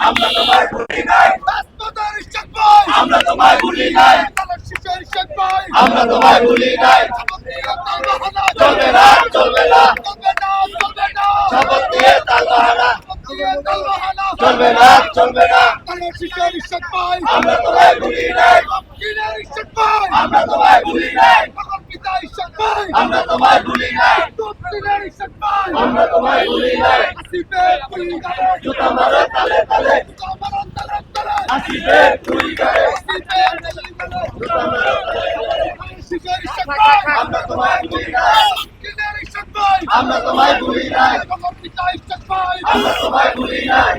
আমরা তোমায় ভুলি নাই। আমরা তোমায় ভুলি নাই। আমরা তোমায় ভুলি নাই। চলবে না চলবে না চলবে না চলবে না। আমরা তোমায় ভুলি নাই। আমরা তোমায় ভুলি নাই। আমরা তোমায় ভুলি নাই। আমরা তোমায় ভুলি নাই। জুতা মারো, তালে তালে। আসিবে তুই গায়ে। জুতা মারো আমরা তোমায় ভুলি নাই। আমরা তোমায় ভুলি নাই। তোমায় ভুলি নাই।